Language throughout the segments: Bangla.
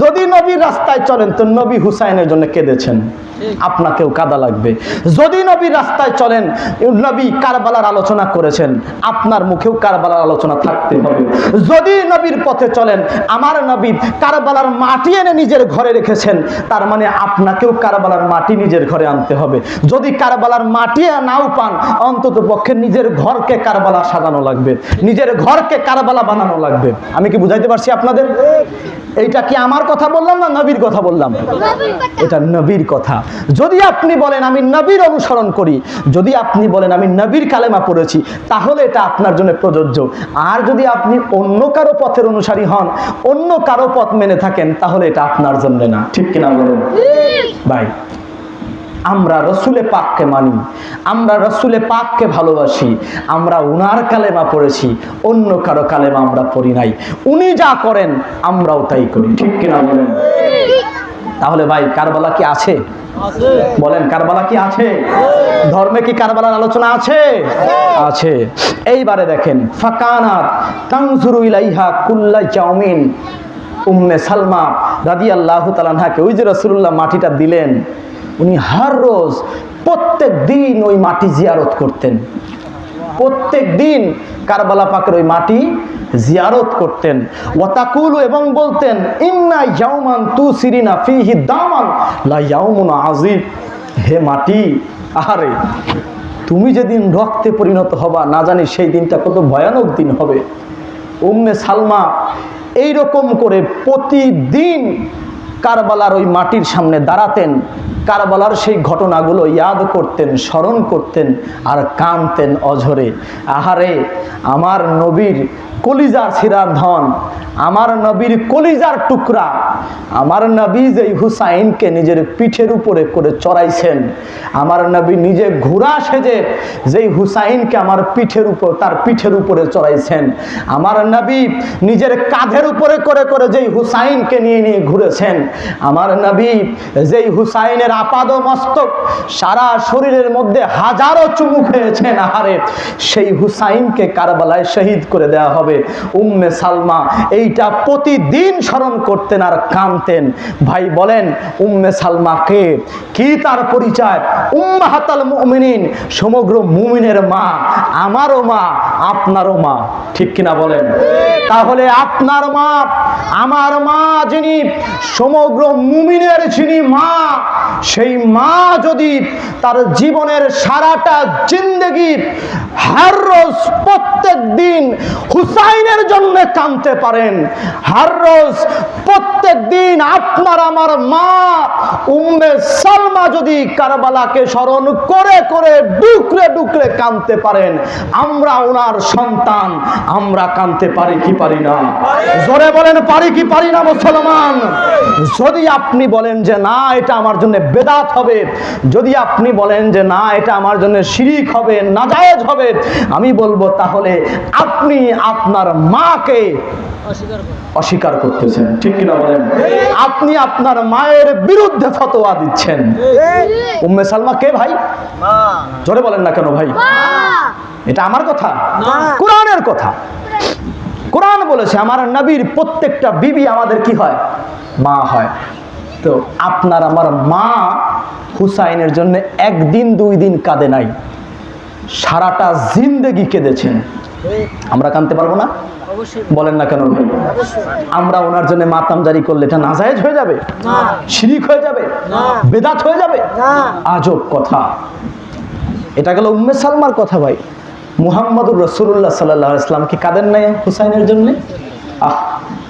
যদি নবী রাস্তায় চলেন তো নবী হুসাইনের জন্য কেঁদেছেন? আপনাকেও কাদা লাগবে। যদি নবীর রাস্তায় চলেন নবী কারবালার আলোচনা করেছেন আপনার মুখেও কারবালার আলোচনা থাকতে হবে। যদি নবীর পথে চলেন আমার নবী কারবালার মাটি এনে নিজের ঘরে রেখেছেন তার মানে আপনাকেও কারবালার মাটি নিজের ঘরে আনতে হবে। যদি কারবালার মাটি নাও পান অন্তত পক্ষে নিজের ঘরকে কারবালা সাজানো লাগবে। নিজের ঘরকে কারবালা বানানো লাগবে। আমি কি বুঝাইতে পারছি আপনাদের? এইটা কি আমার কথা বললাম না নবীর কথা বললাম? এটা নবীর কথা। যদি আপনি বলেন, আমি নবীর অনুসরণ করি, যদি আপনি বলেন, আমি নবীর কালেমা পড়েছি, তাহলে এটা আপনার জন্য প্রযোজ্য। আর যদি আপনি অন্য কারও পথের অনুসারী হন, অন্য কারও পথ মেনে থাকেন, তাহলে এটা আপনার জন্য না। ঠিক কিনা বলেন? ভাই, আমরা রসুলে পাককে মানি, আমরা রসুলে পাককে ভালোবাসি, আমরা উনার কালেমা পড়েছি, অন্য কারও কালেমা আমরা পড়ি নাই। উনি যা করেন, আমরাও তাই করি। ঠিক কিনা বলেন? তাহলে ভাই, কারবালা কি আছে? বলেন, কারবালা কি আছে? ধর্মে কি কারবালার আলোচনা আছে? আছে। এইবারে দেখেন ফাকানাত তানজুরু ইলাইহা কুল্লা জাউমিন উম্মে সালমা রাদিয়াল্লাহু তাআলাকে ওই যে রাসূলুল্লাহ মাটিটা দিলেন, উনি হার রোজ প্রত্যেক দিন ওই মাটি জিয়ারত করতেন। প্রত্যেক দিন কারবালা পাকের ওই মাটি জিয়ারত করতেন। ওয়াতাকুলু এবং বলতেন, ইন্না ইয়াউমান তু সিরিনা ফিহি দামান, লা ইয়াউমুন আজিব হে মাটি, আহারে, তুমি যেদিন রক্তে পরিণত হবা, না জানি সেই দিনটা কত ভয়ানক দিন হবে। উম্মে সালমা, এইরকম করে প্রতিদিন কারবালার ওই মাটির সামনে দাঁড়াতেন, কারবালার সেই ঘটনাগুলো ইয়াদ করতেন, স্মরণ করতেন আর কানতেন অঝরে। আহারে, আমার নবীর কলিজা ছিরার ধন আমার নবীর কলিজার টুকরা, আমার নবী যেই হুসাইনকে নিজের পিঠের উপরে করে চড়াইছেন, আমার নবী নিজে ঘোড়া সেজে যেই হুসাইনকে আমার পিঠের উপর, তার পিঠের উপরে চড়াইছেন, আমার নবী নিজের কাঁধের উপরে করে করে যেই হুসাইনকে নিয়ে নিয়ে ঘুরেছেন, আমার নবী যেই হুসাইনের আপাদ মস্তক সারা শরীরের মধ্যে হাজারো চুমু খেয়েছেন, আহারে সেই হুসাইনকে কারবালায় শহীদ করে দেওয়া হবে, উম্মে সালমা এইটা প্রতিদিন স্মরণ করতেন আর কানতেন ভাই বলেন, উম্মে সালমাকে কি তার পরিচয়? উম্মাহাতাল মুমিনিন, সমগ্র মুমিনের মা, আমারও মা, আপনারও মা। ঠিক কিনা বলেন? তাহলে আপনার মা, আমার মা যিনি, সমগ্র মুমিনের যিনি মা সেই মা যদি তার জীবনের সারাটা জিন্দগি হার রোজ প্রত্যেক দিন হুসাইনের জন্য কানতে পারেন, হার রোজ প্রত্যেক দিন আপনার আমার মা উম্মে সালমা যদি কারবালাকে স্মরণ করে করে ডুকরে ডুকরে কানতে পারেন, আমরা ওনার সন্তান, আমরা কানতে পারি কি পারি না? জোরে বলেন, পারি কি পারি না মুসলমান? যদি আপনি বলেন যে না, এটা আমার জন্য বেদাত হবে, যদি আপনি বলেন যে না, এটা আমার জন্য শিরিক হবে, নাজায়েজ হবে, আমি বলব তাহলে আপনি আপনার মাকে অস্বীকার করতেছেন, ঠিক কিনা বলেন? আপনি আপনার মায়ের বিরুদ্ধে ফতোয়া দিচ্ছেন। উম্মে সালমা কে ভাই? জোরে বলেন না কেন ভাই? এটা আমার কথা? কোরআনের কথা। কোরআন বলেছে আমার নবীর প্রত্যেকটা বিবি আমাদের কি হয়? মা হয়। তো আপনার আমার মা হুসাইনের জন্য একদিন দুই দিন কাঁদে নাই। সারাটা জিন্দেগি কেঁদেছেন। আমরা কানতে পারব না? বলেন না কেন? ভাই আমরা ওনার জন্য মাতাম জারি করলে এটা নাজায়েজ হয়ে যাবে? শিরিক হয়ে যাবে? বেদাত হয়ে যাবে? আজব কথা। এটা গেল উম্মে সালমার কথা ভাই। মুহাম্মদুর রসুল্লাহ সাল্লাহ ইসলাম কি কাদের নাই হুসাইনের জন্যে? আহ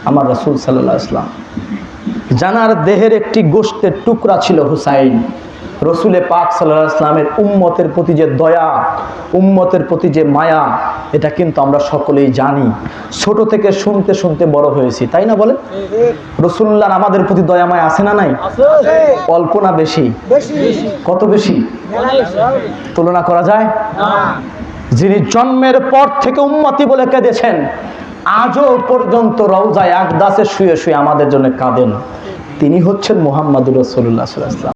আমার রসুল সাল্লাহ ইসলাম জানার দেহের একটি গোষ্ঠের টুকরা ছিল হুসাইন। রসুলে পাক সাল্লাহ ইসলামের উম্মতের প্রতি যে দয়া উম্মতের প্রতি যে মায়া এটা কিন্তু আমরা সকলেই জানি। ছোট থেকে শুনতে শুনতে বড় হয়েছি তাই না বলে রসুল্লাহর আমাদের প্রতি দয়া মায়া আছে না নাই? অল্প না বেশি? কত বেশি? তুলনা করা যায়? যিনি জন্মের পর থেকে উন্মতি বলে কেঁদেছেন আজও পর্যন্ত রওজায় একদাসে শুয়ে শুয়ে আমাদের জন্য কাঁদেন। তিনি হচ্ছেন মোহাম্মদুর রসুল্লাহ সাল্লাহ